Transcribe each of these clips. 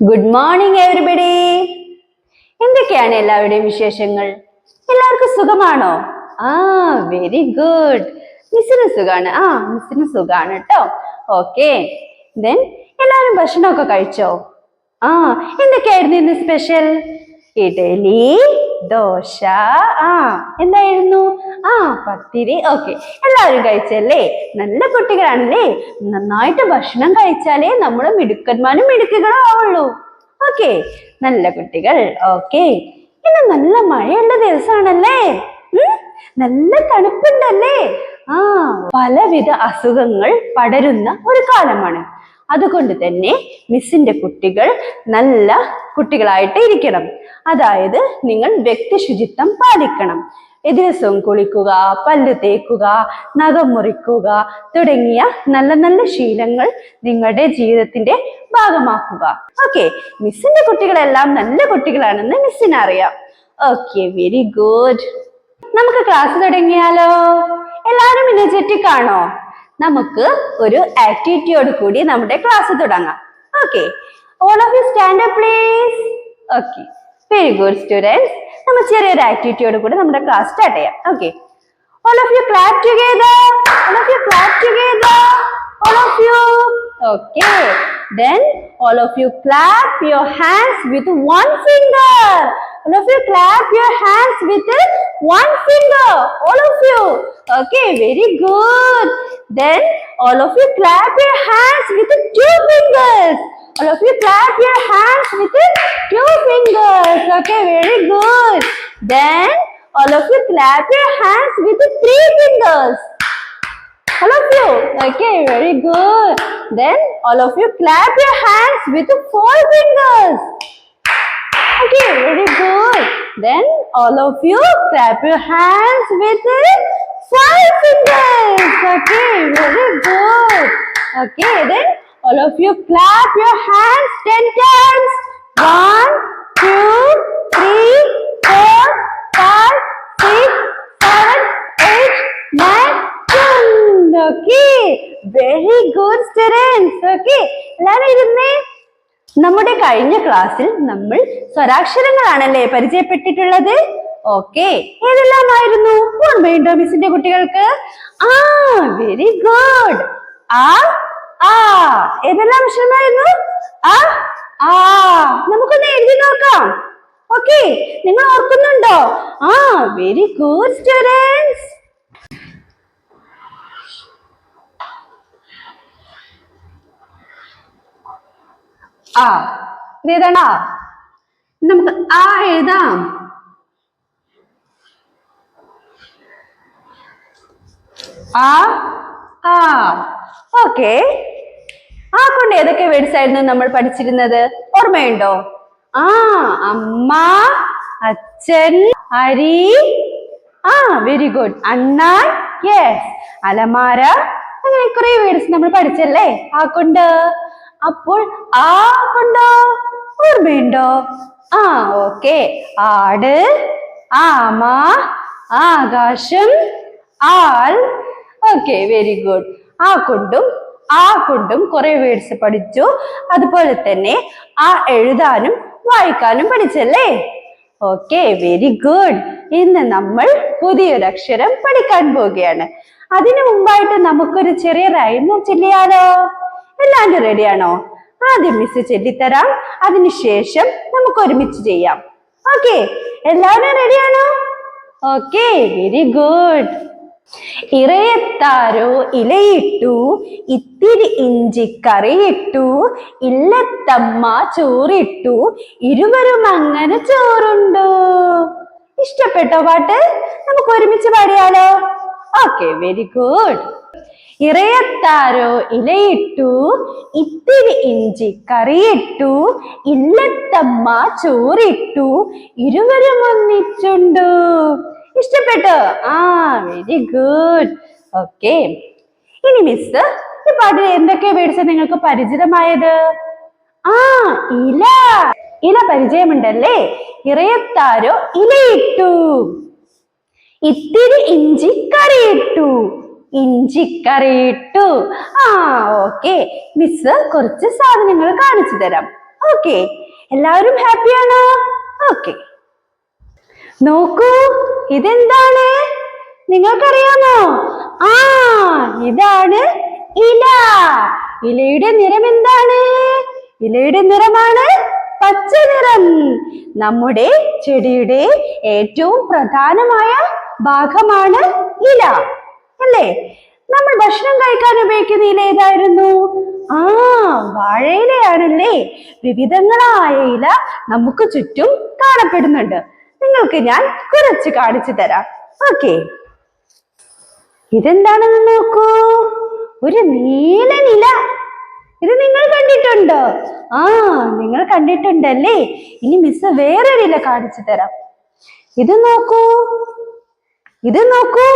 Good morning everybody എന്തൊക്കെയാണ് എല്ലാവരുടെയും വിശേഷങ്ങൾ? എല്ലാവർക്കും സുഖമാണോ? ആ വെരി ഗുഡ് മിസ്സിന് സുഖാണ്. ആ മിസ്സിന് സുഖാണ് കേട്ടോ ഓക്കെ ദെൻ എല്ലാവരും ഭക്ഷണമൊക്കെ കഴിച്ചോ? ആ എന്തൊക്കെയായിരുന്നു ഇന്ന് സ്പെഷ്യൽ ഇഡലി ദോശ. ആ എന്തായിരുന്നു? ആ പത്തിരി. ഓക്കെ. എല്ലാവരും കഴിച്ചല്ലേ? നല്ല കുട്ടികളാണല്ലേ? നന്നായിട്ട് ഭക്ഷണം കഴിച്ചാലേ നമ്മൾ മിടുക്കന്മാരും മിടുക്കുകളും ആവുള്ളൂ ഓക്കെ. നല്ല കുട്ടികൾ. ഓക്കെ. ഇന്ന് നല്ല മഴയുള്ള ദിവസമാണല്ലേ? നല്ല തണുപ്പുണ്ടല്ലേ? ആ പലവിധ അസുഖങ്ങൾ പടരുന്ന ഒരു കാലമാണ്. അതുകൊണ്ട് തന്നെ മിസ്സിന്റെ കുട്ടികൾ നല്ല കുട്ടികളായിട്ട് ഇരിക്കണം. അതായത് നിങ്ങൾ വ്യക്തി ശുചിത്വം പാലിക്കണം. ദിവസവും കുളിക്കുക പല്ല് തേക്കുക നഖം മുറിക്കുക തുടങ്ങിയ നല്ല നല്ല ശീലങ്ങൾ നിങ്ങളുടെ ജീവിതത്തിന്റെ ഭാഗമാക്കുക. ഓക്കെ മിസ്സിന്റെ കുട്ടികളെല്ലാം നല്ല കുട്ടികളാണെന്ന് മിസ്സിന് അറിയാം. ഓക്കെ വെരി ഗുഡ് നമുക്ക് ക്ലാസ് തുടങ്ങിയാലോ? എല്ലാവരും ഇനർജറ്റിക് ആണോ? നമുക്ക് ഒരു ആക്ടിവിറ്റിയോട് കൂടി നമ്മുടെ ക്ലാസ് തുടങ്ങാം. Okay all of you stand up please okay very good students നമ്മൾ ചെറിയൊരു ആക്ടിവിറ്റിയോട് കൂടി നമ്മുടെ ക്ലാസ് സ്റ്റാർട്ട് ചെയ്യാം okay all of you clap together all of you clap together all of you okay then all of you clap your hands with one finger all of you clap your hands with one finger all of you okay very good then all of you clap your hands with two fingers all of you clap your hands with two fingers okay very good then all of you clap your hands with three fingers. All of you. Okay, very good. Then all of you clap your hands with four fingers. Okay, very good. Then all of you clap your hands with five fingers. Okay, very good. Okay, then all of you clap your hands ten times. One, two, three, four, five, six, seven, eight, nine, ten. Okay, very good students. Okay, എല്ലാവരും ഇരുന്നേ നമ്മുടെ കഴിഞ്ഞ ക്ലാസ്സിൽ നമ്മൾ സ്വരാക്ഷരങ്ങളാണല്ലേ പരിചയപ്പെട്ടിട്ടുള്ളത് okay ഏതെല്ലാമായിരുന്നു ഓർമ്മയുണ്ടോ മിസ്സിന്റെ കുട്ടികൾക്ക് ആ very good ആ ഏതെല്ലാം അക്ഷരമായിരുന്നു ആ? ആ നമുക്കൊന്ന് എഴുതി നോക്കാം. ഓക്കെ നിങ്ങൾ ഓർക്കുന്നുണ്ടോ? ആ വെരി ഗുഡ് സ്റ്റുഡൻസ് ആ ഇത് ആ? നമുക്ക് ആ എഴുതാം. ആ ആ ഓക്കെ ആ കൊണ്ട് ഏതൊക്കെ വേർഡ്സ് ആയിരുന്നു നമ്മൾ പഠിച്ചിരുന്നത്? ഓർമ്മയുണ്ടോ? ആ അമ്മ അച്ഛൻ അരി. ആ വെരി ഗുഡ് അണ്ണാൻ യെസ് അലമാര അങ്ങനെ കുറെ വേർഡ്സ് നമ്മൾ പഠിച്ചല്ലേ? ആ കൊണ്ട്. അപ്പോൾ ആ കൊണ്ടോ ഓർമ്മയുണ്ടോ? ആ ഓക്കെ ആട് ആമ ആകാശം ആൾ. ഓക്കെ വെരി ഗുഡ് ആ കൊണ്ടും ആ കൊണ്ടും കുറെ വേർഡ്സ് പഠിച്ചു. അതുപോലെ തന്നെ ആ എഴുതാനും വായിക്കാനും പഠിച്ചല്ലേ? ഓക്കെ വെരി ഗുഡ് ഇന്ന് നമ്മൾ പുതിയൊരു അക്ഷരം പഠിക്കാൻ പോവുകയാണ്. അതിനു മുമ്പായിട്ട് നമുക്കൊരു ചെറിയ റൈമ ചൊല്ലിയാലോ? എല്ലാവരും റെഡിയാണോ ആദ്യം മിസ് ചൊല്ലിത്തരാം. അതിനുശേഷം നമുക്ക് ഒരുമിച്ച് ചെയ്യാം. ഓക്കെ എല്ലാവരും റെഡിയാണോ ഓക്കെ വെരി ഗുഡ് ഇറയത്താരോ ഇലയിട്ടു ഇത്തിരി ഇഞ്ചി കറിയിട്ടു ഇല്ലത്തമ്മ ചോറിട്ടു ഇരുവരും അങ്ങനെ ചോറുണ്ടു. ഇഷ്ടപ്പെട്ടോ പാട്ട്? നമുക്ക് ഒരുമിച്ച് പാടിയാലോ? Okay very good. ഇറയത്താരോ ഇലയിട്ടു ഇത്തിരി ഇഞ്ചി കറിയിട്ടു ഇല്ലത്തമ്മ ചോറിട്ടു ഇരുവരും ഒന്നിച്ചുണ്ടു. ഇഷ്ടപ്പെട്ടോ. ആ വെരി ഗുഡ് ഓക്കെ ഇനി മിസ് ഈ പാട്ടിൽ എന്തൊക്കെ വേർഡ്സ് നിങ്ങൾക്ക് പരിചിതമായത്? ആ ഇല. ഇല പരിചയമുണ്ടല്ലേ? ഇറയത്താരോ ഇലയിട്ടു. ഇത്തിരി ഇഞ്ചി കറിയിട്ടു. ഇഞ്ചിക്കറിയിട്ടു ആ ഓക്കെ മിസ് കുറച്ച് സാധനങ്ങൾ കാണിച്ചു തരാം. ഓക്കെ എല്ലാവരും ഹാപ്പിയാണോ ഓക്കെ നോക്കൂ ഇതെന്താണ്? നിങ്ങൾക്കറിയാമോ? ആ ഇതാണ് ഇല. ഇലയുടെ നിറം എന്താണ്? ഇലയുടെ നിറമാണ് പച്ച നിറം. നമ്മുടെ ചെടിയുടെ ഏറ്റവും പ്രധാനമായ ഭാഗമാണ് ഇല. അല്ലേ? നമ്മൾ ഭക്ഷണം കഴിക്കാൻ ഉപയോഗിക്കുന്ന ഇല ഏതായിരുന്നു? ആ വാഴയിലയാണല്ലേ വിവിധങ്ങളായ ഇല നമുക്ക് ചുറ്റും കാണപ്പെടുന്നുണ്ട്. നിങ്ങൾക്ക് ഞാൻ കുറച്ച് കാണിച്ചു തരാം. ഓക്കെ. ഇതെന്താണെന്ന് നോക്കൂ ഒരു നീല നില. ഇത് നിങ്ങൾ കണ്ടിട്ടുണ്ടോ? ആ നിങ്ങൾ കണ്ടിട്ടുണ്ടല്ലേ? ഇനി മിസ് വേറൊരു ഇല കാണിച്ചു തരാം. ഇത് നോക്കൂ. ഇത് നോക്കൂ.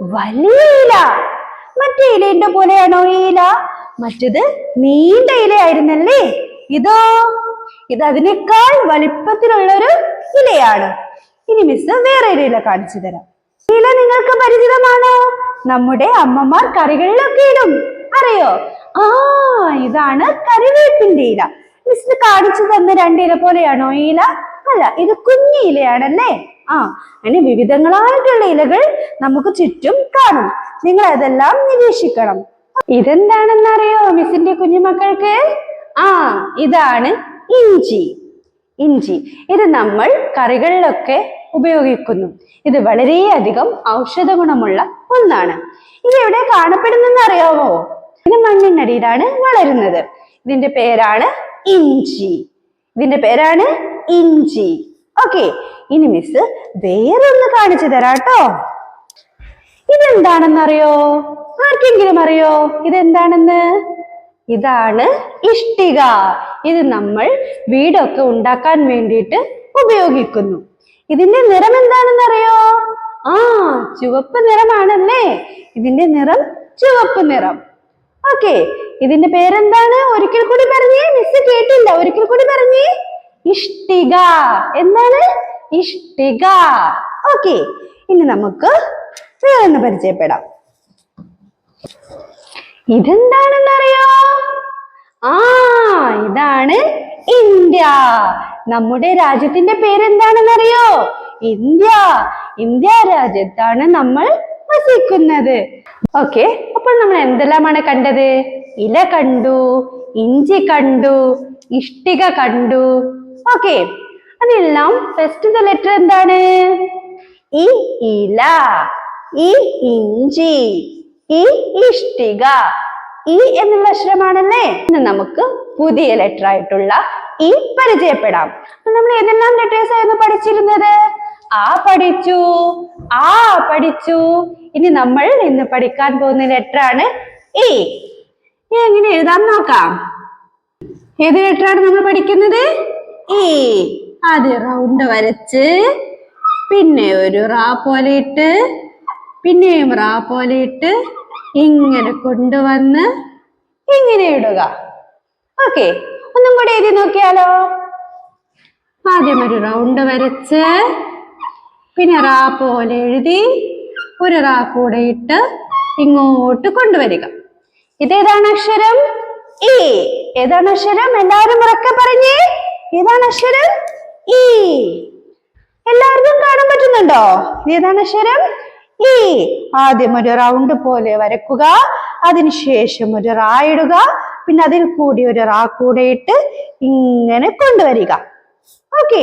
വലിയ ഇല. മറ്റേ ഇലയുടെ പോലെയാണോ ഈ ഇല? മറ്റത് നീണ്ട ഇലയായിരുന്നല്ലേ? ഇതോ? ഇത് അതിനേക്കാൾ വലിപ്പത്തിലുള്ള ഒരു ഇലയാണ്. ഇനി മിസ് വേറെ ഒരു ഇല കാണിച്ചു തരാം. ഇല നിങ്ങൾക്ക് പരിചിതമാണോ? നമ്മുടെ അമ്മമാർ കറികളിലൊക്കെ ഇടും അറിയോ? ആ ഇതാണ് കറിവേപ്പിന്റെ ഇല. മിസ് കാണിച്ചു തന്ന രണ്ട് ഇല പോലെയാണോ ഈ ഇല? അല്ല ഇത് കുഞ്ഞി ഇലയാണല്ലേ? ആ അങ്ങനെ വിവിധങ്ങളായിട്ടുള്ള ഇലകൾ നമുക്ക് ചുറ്റും കാണും. നിങ്ങൾ അതെല്ലാം നിരീക്ഷിക്കണം. ഇതെന്താണെന്നറിയോ മിസ്സിന്റെ കുഞ്ഞുമക്കൾക്ക്? ആ ഇതാണ് ഇഞ്ചി. ഇഞ്ചി. ഇത് നമ്മൾ കറികളിലൊക്കെ ഉപയോഗിക്കുന്നു. ഇത് വളരെയധികം ഔഷധ ഗുണമുള്ള ഒന്നാണ്. ഇത് എവിടെ കാണപ്പെടുന്നെന്ന് അറിയാമോ ഇത് മണ്ണിനടിയിലാണ് വളരുന്നത്. ഇതിന്റെ പേരാണ് ഇഞ്ചി. ഇതിന്റെ പേരാണ് ഇഞ്ചി. ഓക്കെ. ഇനി മിസ് വേറൊന്ന് കാണിച്ചു തരാട്ടോ. ഇതെന്താണെന്നറിയോ? ആർക്കെങ്കിലും അറിയോ? ഇതെന്താണെന്ന്? ഇതാണ് ഇഷ്ടിക. ഇത് നമ്മൾ വീടൊക്കെ ഉണ്ടാക്കാൻ വേണ്ടിയിട്ട് ഉപയോഗിക്കുന്നു. ഇതിന്റെ നിറം എന്താണെന്ന് അറിയോ ആ ചുവപ്പ് നിറമാണല്ലേ? ഇതിന്റെ നിറം ചുവപ്പ് നിറം. ഓക്കെ ഇതിന്റെ പേരെന്താണ്? ഒരിക്കൽ കൂടി പറഞ്ഞേ മിസ് കേട്ടില്ല. ഒരിക്കൽ കൂടി പറഞ്ഞേ ഇഷ്ടിക. എന്താണ്? ഇഷ്ടിക. ഓക്കെ ഇനി നമുക്ക് വേറൊന്ന് പരിചയപ്പെടാം. ഇതെന്താണെന്നറിയോ? ആ ഇതാണ് ഇന്ത്യ. നമ്മുടെ രാജ്യത്തിന്റെ പേരെന്താണെന്നറിയോ? ഇന്ത്യ. ഇന്ത്യ രാജ്യത്താണ് നമ്മൾ വസിക്കുന്നത്. ഓക്കെ അപ്പോൾ നമ്മൾ എന്തെല്ലാമാണ് കണ്ടത്? ഇല കണ്ടു ഇഞ്ചി കണ്ടു ഇഷ്ടിക കണ്ടു. ഓക്കെ അതെല്ലാം ഫസ്റ്റ് ലെറ്റർ എന്താണ്? ഇ ഇല ഈ ഇഞ്ചി ഈ ഇഷ്ടിക. ഈ എന്നുള്ള അക്ഷരമാണല്ലേ? ഇന്ന് നമുക്ക് പുതിയ ലെറ്റർ ആയിട്ടുള്ള ഇ പരിചയപ്പെടാം. നമ്മൾ ഏതെല്ലാം ലെറ്റേഴ്സ് ആയിരുന്നു പഠിച്ചിരുന്നത്? ആ പഠിച്ചു ആ പഠിച്ചു. ഇനി നമ്മൾ ഇന്ന് പഠിക്കാൻ പോകുന്ന ലെറ്റർ ആണ് ഈ എങ്ങനെ എഴുതാൻ നോക്കാം. ഏത് ലെറ്റർ ആണ് നമ്മൾ പഠിക്കുന്നത്? ഇ. അത് റൗണ്ട് വരച്ച് പിന്നെ ഒരു റാ പോലെ ഇട്ട് പിന്നെയും റാ പോലെ ഇട്ട് ഇങ്ങനെ കൊണ്ടുവന്ന് ഇങ്ങനെ ഇടുക. ഓക്കെ ഒന്നും കൂടെ എഴുതി നോക്കിയാലോ? ആദ്യം ഒരു റൗണ്ട് വരച്ച് പിന്നെ റാ പോലെ എഴുതി ഒരു റാ കൂടെ ഇട്ട് ഇങ്ങോട്ട് കൊണ്ടുവരിക. ഇതേതാണ് അക്ഷരം? ഈ ഏതാണ് അക്ഷരം? എല്ലാവരും ഉറക്കെ പറഞ്ഞേ? ഏതാണ് അക്ഷരം? ഈ എല്ലാവർക്കും കാണാൻ പറ്റുന്നുണ്ടോ? ഏതാണ് അക്ഷരം? ഈ ആദ്യം ഒരു റൗണ്ട് പോലെ വരക്കുക. അതിനുശേഷം ഒരു റാ ഇടുക. പിന്നെ അതിൽ കൂടി ഒരു റാ കൂടെ ഇട്ട് ഇങ്ങനെ കൊണ്ടുവരിക. ഓക്കെ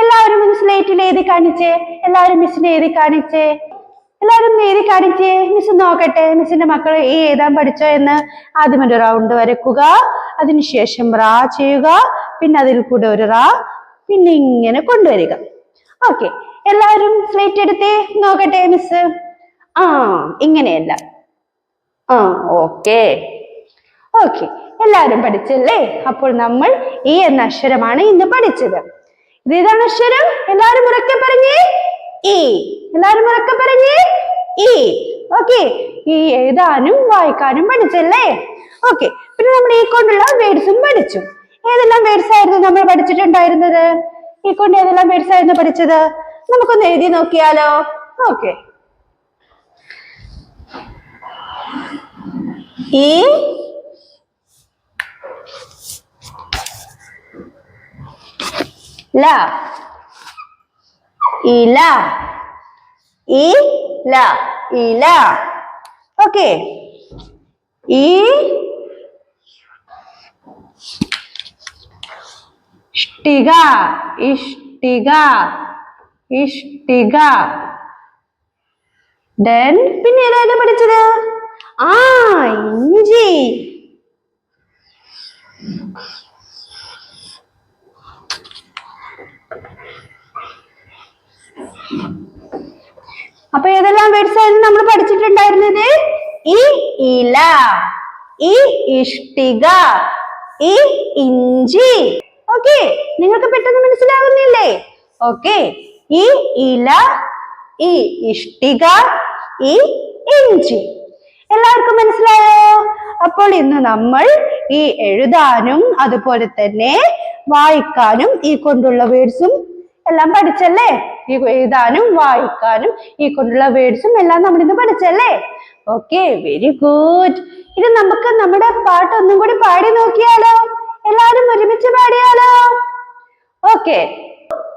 എല്ലാവരും ഒന്ന് സ്ലേറ്റിൽ എഴുതി കാണിച്ചേ? എല്ലാവരും മിസ്സിന് എഴുതി കാണിച്ചേ? എല്ലാവരും എഴുതി കാണിച്ചേ? മിസ് നോക്കട്ടെ. മിസ്സിന്റെ മക്കൾ ഈ എഴുതാൻ പഠിച്ചോ എന്ന് ആദ്യം ഒരു റൗണ്ട് വരക്കുക. അതിനുശേഷം റാ ചെയ്യുക. പിന്നെ അതിൽ കൂടെ ഒരു റാ. പിന്നെ ഇങ്ങനെ കൊണ്ടുവരിക. ഓക്കെ എല്ലാവരും സ്ലേറ്റ് എടുത്തേ. നോക്കട്ടെ മിസ് ആ ഇങ്ങനെയല്ല. ആ ഓക്കെ ഓക്കെ എല്ലാവരും പഠിച്ചല്ലേ? അപ്പോൾ നമ്മൾ ഈ എന്ന അക്ഷരമാണ് ഇന്ന് പഠിച്ചത്. ഇത് ഏതാണ് അക്ഷരം? എല്ലാവരും ഉറക്കെ പറഞ്ഞേ? ഇ എല്ലാവരും ഉറക്കെ പറഞ്ഞേ? ഇ ഓക്കെ ഈ എഴുതാനും വായിക്കാനും പഠിച്ചല്ലേ? ഓക്കെ പിന്നെ നമ്മൾ ഈ കൊണ്ടുള്ള വേഡ്സും പഠിച്ചു. ഏതെല്ലാം വേർഡ്സ് ആയിരുന്നു നമ്മൾ പഠിച്ചിട്ടുണ്ടായിരുന്നത്? ഈ കൊണ്ട് ഏതെല്ലാം വേർഡ്സ് ആയിരുന്നു പഠിച്ചത്? നമുക്കൊന്ന് എഴുതി നോക്കിയാലോ? ഓക്കെ. ഈ ല. ഇല ഇ ല. ഇല ഓക്കെ. ഈ ഇഷ്ടിക. ഇഷ്ടിക. ഇഷ്ടിക. ഡെൻ പിന്നെ ഏതായിരുന്നു പഠിച്ചത്? ആ ഇഞ്ചി. അപ്പൊ ഏതെല്ലാം വേർഡ്സ് ആയിരുന്നു നമ്മൾ പഠിച്ചിട്ടുണ്ടായിരുന്നത്? ഈ ഇല. ഈ ഇഷ്ടിക. ഈ ഇഞ്ചി. ഓക്കെ നിങ്ങൾക്ക് പെട്ടെന്ന് മനസ്സിലാകുന്നില്ലേ ഓക്കെ ഈ ഇല ഈ ഇഷ്ടിക ഈ ഇഞ്ചി. എല്ലാവർക്കും മനസ്സിലായോ? അപ്പോൾ ഇന്ന് നമ്മൾ ഈ എഴുതാനും അതുപോലെ തന്നെ വായിക്കാനും ഈ കൊണ്ടുള്ള വേർഡ്സും എല്ലാം പഠിച്ചല്ലേ? ഈ എഴുതാനും വായിക്കാനും ഈ കൊണ്ടുള്ള വേർഡ്സും എല്ലാം നമ്മൾ ഇന്ന് പഠിച്ചല്ലേ? ഓക്കെ വെരി ഗുഡ് ഇത് നമുക്ക് നമ്മുടെ പാട്ട് ഒന്നും കൂടി പാടി നോക്കിയാലോ? എല്ലാവരും ഒരുമിച്ച് പാടിയാലോ? ഓക്കെ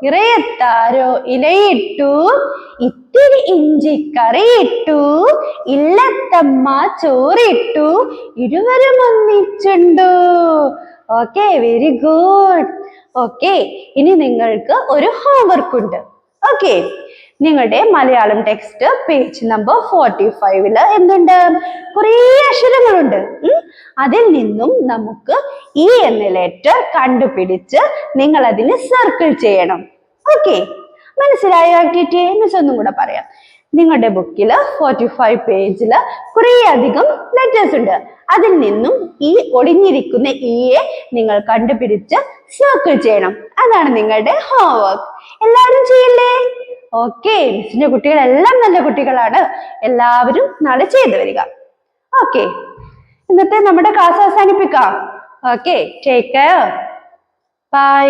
ഇറയത്താരോ ഇലയിട്ടു ഇത്തിരി ഇഞ്ചി കറിയിട്ടു ഇല്ലത്തമ്മ ചോറിട്ടു ഇരുവരും ഒന്നിച്ചുണ്ടു ഓക്കെ വെരി ഗുഡ് ഓക്കെ ഇനി നിങ്ങൾക്ക് ഒരു ഹോംവർക്ക് ഉണ്ട്. ഓക്കെ നിങ്ങളുടെ Malayalam text page number forty ഫൈവിൽ എന്തുണ്ട്? കുറേ അക്ഷരങ്ങളുണ്ട്. അതിൽ നിന്നും നമുക്ക് ഈ എന്ന ലെറ്റർ കണ്ടുപിടിച്ച് നിങ്ങൾ അതിന് സർക്കിൾ ചെയ്യണം. ഓക്കെ മനസ്സിലായോ ആക്ടിവിറ്റി മിസ് ഒന്നും കൂടെ പറയാം. നിങ്ങളുടെ ബുക്കിൽ ഫോർട്ടി ഫൈവ് പേജിൽ കുറേ അധികം ലെറ്റേഴ്സ് ഉണ്ട്. അതിൽ നിന്നും ഈ ഒളിഞ്ഞിരിക്കുന്ന ഇയെ നിങ്ങൾ കണ്ടുപിടിച്ച് സർക്കിൾ ചെയ്യണം. അതാണ് നിങ്ങളുടെ ഹോംവർക്ക് എല്ലാവരും ചെയ്യില്ലേ? ഓക്കെ മിസ്സിന്റെ കുട്ടികളെല്ലാം നല്ല കുട്ടികളാണ്. എല്ലാവരും നാളെ ചെയ്തു വരിക. ഓക്കെ ഇന്നത്തെ നമ്മുടെ ക്ലാസ് അവസാനിപ്പിക്കാം. Okay take care bye